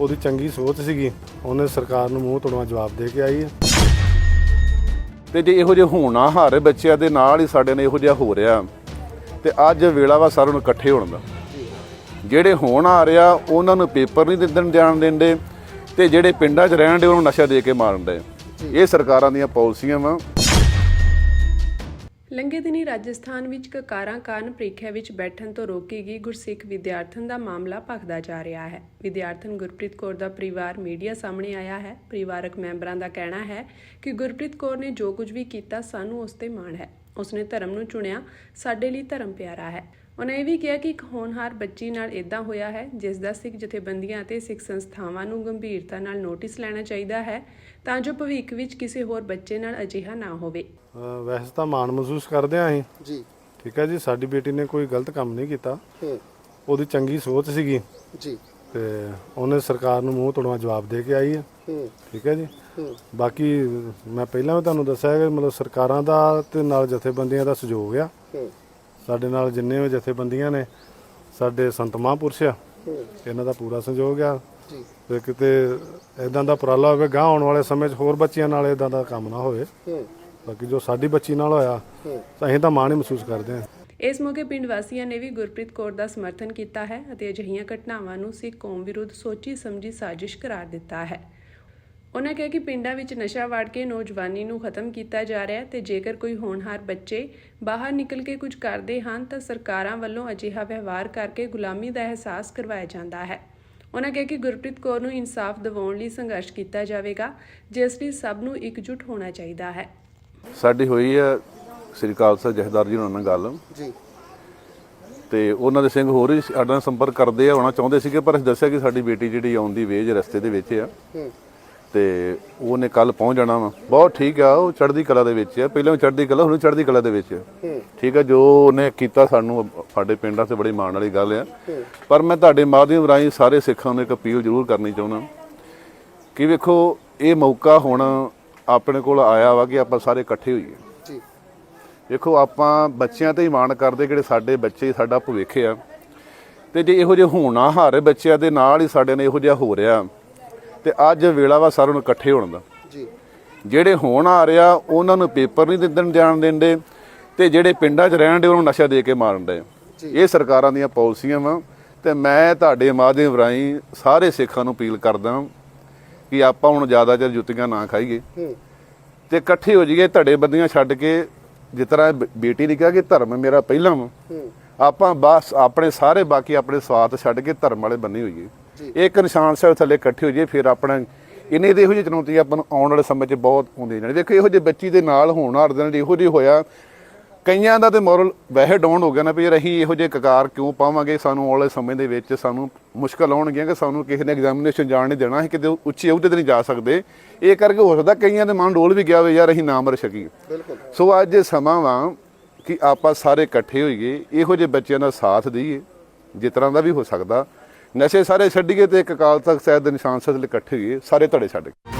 ਉਹਦੀ ਚੰਗੀ ਸੋਚ ਸੀਗੀ। ਉਹਨੇ ਸਰਕਾਰ ਨੂੰ ਮੂੰਹ ਤੋੜਵਾ ਜਵਾਬ ਦੇ ਕੇ ਆਈ ਹੈ। ਤੇ ਜੇ ਇਹੋ ਜਿਹੇ ਹੋਣਾ ਹਾਰੇ ਬੱਚਿਆਂ ਦੇ ਨਾਲ ਹੀ ਸਾਡੇ ਨਾਲ ਇਹੋ ਜਿਹਾ ਹੋ ਰਿਹਾ, ਤੇ ਅੱਜ ਵੇਲਾ ਵਾ ਸਾਰਿਆਂ ਨੂੰ ਇਕੱਠੇ ਹੋਣ ਦਾ। ਜਿਹੜੇ ਹੋਣ ਆ ਰਿਹਾ ਉਹਨਾਂ ਨੂੰ ਪੇਪਰ ਨਹੀਂ ਦਿੰਦਣ ਜਾਣ ਦਿੰਦੇ, ਤੇ ਜਿਹੜੇ ਪਿੰਡਾਂ 'ਚ ਰਹਿਣ ਦੇ, ਉਹਨੂੰ ਨਸ਼ਾ ਦੇ ਕੇ ਮਾਰਨ ਦੇ। ਇਹ ਸਰਕਾਰਾਂ ਦੀਆਂ ਪਾਲਿਸੀਆਂ ਵਾ। ਲੰਘੇ ਦਿਨੀ ਰਾਜਸਥਾਨ ਵਿੱਚ ਕਕਾਰਾਂ ਕਾਰਨ ਪ੍ਰੀਖਿਆ ਵਿੱਚ ਬੈਠਣ ਤੋਂ ਰੋਕੀ ਗਈ ਗੁਰਸਿੱਖ ਵਿਦਿਆਰਥਣ ਦਾ ਮਾਮਲਾ ਭਖਦਾ ਜਾ ਰਿਹਾ ਹੈ। ਵਿਦਿਆਰਥਣ ਗੁਰਪ੍ਰੀਤ ਕੌਰ ਦਾ ਪਰਿਵਾਰ ਮੀਡੀਆ ਸਾਹਮਣੇ ਆਇਆ ਹੈ। ਪਰਿਵਾਰਕ ਮੈਂਬਰਾਂ ਦਾ ਕਹਿਣਾ ਹੈ ਕਿ ਗੁਰਪ੍ਰੀਤ ਕੌਰ ਨੇ ਜੋ ਕੁਝ ਵੀ ਕੀਤਾ ਸਾਨੂੰ ਉਸ ਤੇ ਮਾਣ ਹੈ। ਉਸਨੇ ਧਰਮ ਨੂੰ ਚੁਣਿਆ, ਸਾਡੇ ਲਈ ਧਰਮ ਪਿਆਰਾ ਹੈ। ਉਹਨੇ ਇਹ ਵੀ ਕਿਹਾ ਕਿ ਇੱਕ ਹੋਣਹਾਰ ਬੱਚੀ ਨਾਲ ਇਦਾਂ ਹੋਇਆ ਹੈ ਜਿਸ ਦਾ ਸਿੱਖ ਜਥੇਬੰਦੀਆਂ ਅਤੇ ਸਿੱਖ ਸੰਸਥਾਵਾਂ ਨੂੰ ਗੰਭੀਰਤਾ ਨਾਲ ਨੋਟਿਸ ਲੈਣਾ ਚਾਹੀਦਾ ਹੈ ਤਾਂ ਜੋ ਭਵਿੱਖ ਵਿੱਚ ਕਿਸੇ ਹੋਰ ਬੱਚੇ ਨਾਲ ਅਜਿਹਾ ਨਾ ਹੋਵੇ। ਵੈਸੇ ਤਾਂ ਮਾਣ ਮਹਿਸੂਸ ਕਰਦੇ ਹਾਂ ਅਸੀਂ। ਜੀ। ਠੀਕ ਹੈ ਜੀ ਸਾਡੀ ਬੇਟੀ ਨੇ ਕੋਈ ਗਲਤ ਕੰਮ ਨਹੀਂ ਕੀਤਾ। ਹੂੰ। ਉਹਦੀ ਚੰਗੀ ਸੋਚ ਸੀਗੀ। ਜੀ। ਤੇ ਉਹਨੇ ਸਰਕਾਰ ਨੂੰ ਮੂੰਹ ਤੋੜਵਾ ਜਵਾਬ ਦੇ ਕੇ ਆਈ ਹੈ। ਹੂੰ। ਠੀਕ ਹੈ ਜੀ। ਹੂੰ। ਬਾਕੀ ਮੈਂ ਪਹਿਲਾਂ ਵੀ ਤੁਹਾਨੂੰ ਦੱਸਿਆ ਕਿ ਮਤਲਬ ਸਰਕਾਰਾਂ ਦਾ ਤੇ ਨਾਲ ਜਥੇਬੰਦੀਆਂ ਦਾ ਸਹਿਯੋਗ ਆ। ਹੂੰ। ਸਾਡੇ ਨਾਲ ਜਿੰਨੇ ਵੀ ਜਥੇਬੰਦੀਆਂ ਨੇ ਸਾਡੇ ਸੰਤ ਮਹਾਂਪੁਰਸ਼ ਆ ਇਹਨਾਂ ਦਾ ਪੂਰਾ ਸਹਿਯੋਗ ਆ। ਜੀ। ਤੇ ਕਿਤੇ ਇਦਾਂ ਦਾ ਉਪਰਾਲਾ ਹੋਵੇ ਗਾਂ ਆਉਣ ਵਾਲੇ ਸਮੇਂ 'ਚ ਹੋਰ ਬੱਚਿਆਂ ਨਾਲ ਇਦਾਂ ਦਾ ਕੰਮ ਨਾ ਹੋਵੇ। ਹੂੰ। ਬਾਕੀ ਜੋ ਸਾਡੀ ਬੱਚੀ ਨਾਲ ਹੋਇਆ ਤਾਂ ਅਸੀਂ ਤਾਂ ਮਾਣ ਹੀ ਮਹਿਸੂਸ ਕਰਦੇ ਹਾਂ। ਇਸ ਮੌਕੇ ਪਿੰਡ ਵਾਸੀਆਂ ਨੇ ਵੀ ਗੁਰਪ੍ਰੀਤ ਕੌਰ ਦਾ ਸਮਰਥਨ ਕੀਤਾ ਹੈ ਅਤੇ ਅਜਿਹੀਆਂ ਘਟਨਾਵਾਂ ਨੂੰ ਸਿੱਖ ਕੌਮ ਵਿਰੁੱਧ ਸੋਚੀ ਸਮਝੀ ਸਾਜ਼ਿਸ਼ ਕਰਾਰ ਦਿੱਤਾ ਹੈ। ਉਹਨਾਂ ਕਿਹਾ ਕਿ ਪਿੰਡਾਂ ਵਿੱਚ ਨਸ਼ਾ ਵੜ ਕੇ ਨੌਜਵਾਨੀ ਨੂੰ ਖਤਮ ਕੀਤਾ ਜਾ ਰਿਹਾ ਹੈ ਤੇ ਜੇਕਰ ਕੋਈ ਹੋਣਹਾਰ ਬੱਚੇ ਬਾਹਰ ਨਿਕਲ ਕੇ ਕੁਝ ਕਰਦੇ ਹਨ ਤਾਂ ਸਰਕਾਰਾਂ ਵੱਲੋਂ ਅਜਿਹਾ ਵਿਵਹਾਰ ਕਰਕੇ ਗੁਲਾਮੀ ਦਾ ਅਹਿਸਾਸ ਕਰਵਾਇਆ ਜਾਂਦਾ ਹੈ। ਉਹਨਾਂ ਕਿਹਾ ਕਿ ਗੁਰਪ੍ਰੀਤ ਕੌਰ ਨੂੰ ਇਨਸਾਫ ਦਿਵਾਉਣ ਲਈ ਸੰਘਰਸ਼ ਕੀਤਾ ਜਾਵੇਗਾ ਜਿਸ ਲਈ ਸਭ ਨੂੰ ਇਕਜੁੱਟ ਹੋਣਾ ਚਾਹੀਦਾ ਹੈ। ਸਾਡੀ ਹੋਈ ਹੈ ਸ੍ਰੀ ਖਾਲਸਾ ਜਥੇਦਾਰ ਜੀ ਨਾਲ ਗੱਲ। ਜੀ। ਤੇ ਉਹਨਾਂ ਦੇ ਸਿੰਘ ਹੋਰ ਵੀ ਸਾਡੇ ਨਾਲ ਸੰਪਰਕ ਕਰਦੇ ਆ ਆਉਣਾ ਚਾਹੁੰਦੇ ਸੀਗੇ ਪਰ ਅਸੀਂ ਦੱਸਿਆ ਕਿ ਸਾਡੀ ਬੇਟੀ ਜਿਹੜੀ ਆਉਣ ਦੀ ਵੇਜ ਰਸਤੇ ਦੇ ਵਿੱਚ ਆ। ਹੂੰ। ਤੇ ਉਹਨੇ ਕੱਲ ਪਹੁੰਚ ਜਾਣਾ ਵਾ। ਬਹੁਤ ਠੀਕ ਆ ਉਹ ਚੜ੍ਹਦੀ ਕਲਾ ਦੇ ਵਿੱਚ ਆ। ਪਹਿਲਾਂ ਚੜ੍ਹਦੀ ਕਲਾ ਹੁਣ ਚੜ੍ਹਦੀ ਕਲਾ ਦੇ ਵਿੱਚ ਆ। ਠੀਕ ਆ ਜੋ ਉਹਨੇ ਕੀਤਾ ਸਾਨੂੰ ਸਾਡੇ ਪਿੰਡਾਂ ਤੇ ਬੜੀ ਮਾਣ ਵਾਲੀ ਗੱਲ ਆ। ਪਰ ਮੈਂ ਤੁਹਾਡੇ ਮਾਧਿਅਮ ਰਾਹੀਂ ਸਾਰੇ ਸਿੱਖਾਂ ਨੂੰ ਇੱਕ ਅਪੀਲ ਜ਼ਰੂਰ ਕਰਨੀ ਚਾਹੁੰਦਾ। ਕਿ ਵੇਖੋ ਇਹ ਮੌਕਾ ਹੁਣ ਆਪਣੇ ਕੋਲ ਆਇਆ ਵਾ ਕਿ ਆਪਾਂ ਸਾਰੇ ਇਕੱਠੇ ਹੋਈਏ। ਜੀ। ਵੇਖੋ ਆਪਾਂ ਬੱਚਿਆਂ ਤੇ ਹੀ ਮਾਣ ਕਰਦੇ ਜਿਹੜੇ ਸਾਡੇ ਬੱਚੇ ਸਾਡਾ ਭਵਿੱਖ ਆ। ਤੇ ਜੇ ਇਹੋ ਜਿਹੇ ਹੋਣਾ ਹਾਰੇ ਬੱਚਿਆਂ ਦੇ ਨਾਲ ਹੀ ਸਾਡੇ ਨਾਲ ਇਹੋ ਜਿਹਾ ਹੋ ਰਿਹਾ। ਤੇ ਅੱਜ ਵੇਲਾ ਵਾ ਸਾਰਿਆਂ ਨੂੰ ਇਕੱਠੇ ਹੋਣ ਦਾ। ਜੀ। ਜਿਹੜੇ ਹੋਣ ਆ ਰਿਹਾ ਉਹਨਾਂ ਨੂੰ ਪੇਪਰ ਨਹੀਂ ਦਿੰਦਣ ਜਾਣ ਦਿੰਦੇ ਤੇ ਜਿਹੜੇ ਪਿੰਡਾਂ 'ਚ ਰਹਿਣ ਦੇ ਉਹਨੂੰ ਨਸ਼ਾ ਦੇ ਕੇ ਮਾਰਨ ਦੇ। ਇਹ ਸਰਕਾਰਾਂ ਦੀਆਂ ਪਾਲਿਸੀਆਂ ਵਾ ਤੇ ਮੈਂ ਤੁਹਾਡੇ ਮਾਧਿਅਮ ਰਾਹੀਂ ਸਾਰੇ ਸਿੱਖਾਂ ਨੂੰ ਅਪੀਲ ਕਰਦਾ ਕਿ ਆਪਾਂ ਹੁਣ ਜ਼ਿਆਦਾ ਚਿਰ ਜੁੱਤੀਆਂ ਨਾ ਖਾਈਏ। ਤੇ ਇਕੱਠੇ ਹੋ ਜਾਈਏ ਧੜੇ ਬੰਦੀਆਂ ਛੱਡ ਕੇ ਜਿਸ ਤਰ੍ਹਾਂ ਬੇਟੀ ਨੇ ਕਿਹਾ ਕਿ ਧਰਮ ਮੇਰਾ ਪਹਿਲਾ ਵਾ। ਆਪਾਂ ਬਸ ਆਪਣੇ ਸਾਰੇ ਬਾਕੀ ਆਪਣੇ ਸਵਾਤ ਛੱਡ ਕੇ ਧਰਮ ਵਾਲੇ ਬੰਨੇ ਹੋਈਏ। ਇੱਕ ਨਿਸ਼ਾਨ ਸਾਹਿਬ ਥੱਲੇ ਇਕੱਠੇ ਹੋ ਜਾਈਏ ਫਿਰ ਆਪਣਾ ਇਹਨੇ ਦੇ ਇਹੋ ਜਿਹੀ ਚੁਣੌਤੀਆਂ ਆਪਾਂ ਨੂੰ ਆਉਣ ਵਾਲੇ ਸਮੇਂ 'ਚ ਬਹੁਤ ਹੁੰਦੀਆਂ ਜਾਣ ਵੇਖੋ ਇਹੋ ਜਿਹੇ ਬੱਚੀ ਦੇ ਨਾਲ ਹੋਣ ਹਰ ਦਿਨ ਇਹੋ ਜਿਹੀ ਹੋਇਆ। ਕਈਆਂ ਦਾ ਤੇ ਮੋਰਲ ਵੈਸੇ ਡਾਊਨ ਹੋ ਗਿਆ ਨਾ ਵੀ ਯਾਰ ਅਸੀਂ ਇਹੋ ਜਿਹੇ ਕਕਾਰ ਕਿਉਂ ਪਾਵਾਂਗੇ? ਸਾਨੂੰ ਆਉਣ ਵਾਲੇ ਸਮੇਂ ਦੇ ਵਿੱਚ ਸਾਨੂੰ ਮੁਸ਼ਕਲ ਆਉਣਗੀਆਂ ਕਿ ਸਾਨੂੰ ਕਿਸੇ ਨੇ ਐਗਜ਼ਾਮੀਨੇਸ਼ਨ ਜਾਣ ਨਹੀਂ ਦੇਣਾ ਅਸੀਂ ਕਿਤੇ ਉੱਚੀ ਅਹੁਦੇ ਤੇ ਨਹੀਂ ਜਾ ਸਕਦੇ। ਇਹ ਕਰਕੇ ਹੋ ਸਕਦਾ ਕਈਆਂ ਦੇ ਮਨ ਡੋਲ ਵੀ ਗਿਆ ਹੋਵੇ ਯਾਰ ਅਸੀਂ ਨਾ ਮਰ ਸਕੀਏ। ਬਿਲਕੁਲ। ਸੋ ਅੱਜ ਸਮਾਂ ਵਾ ਕਿ ਆਪਾਂ ਸਾਰੇ ਇਕੱਠੇ ਹੋਈਏ ਇਹੋ ਜਿਹੇ ਬੱਚਿਆਂ ਦਾ ਸਾਥ ਦਈਏ ਜਿਸ ਤਰ੍ਹਾਂ ਦਾ ਵੀ ਹੋ ਸਕਦਾ। ਨਸ਼ੇ ਸਾਰੇ ਛੱਡੀਏ ਤੇ ਇੱਕ ਅਕਾਲ ਤਖਤ ਸਾਹਿਬ ਦੇ ਨਿਸ਼ਾਨ ਸਦਲ ਇਕੱਠੇ ਹੋਈਏ ਸਾਰੇ ਧੜੇ ਛੱਡ ਗਏ।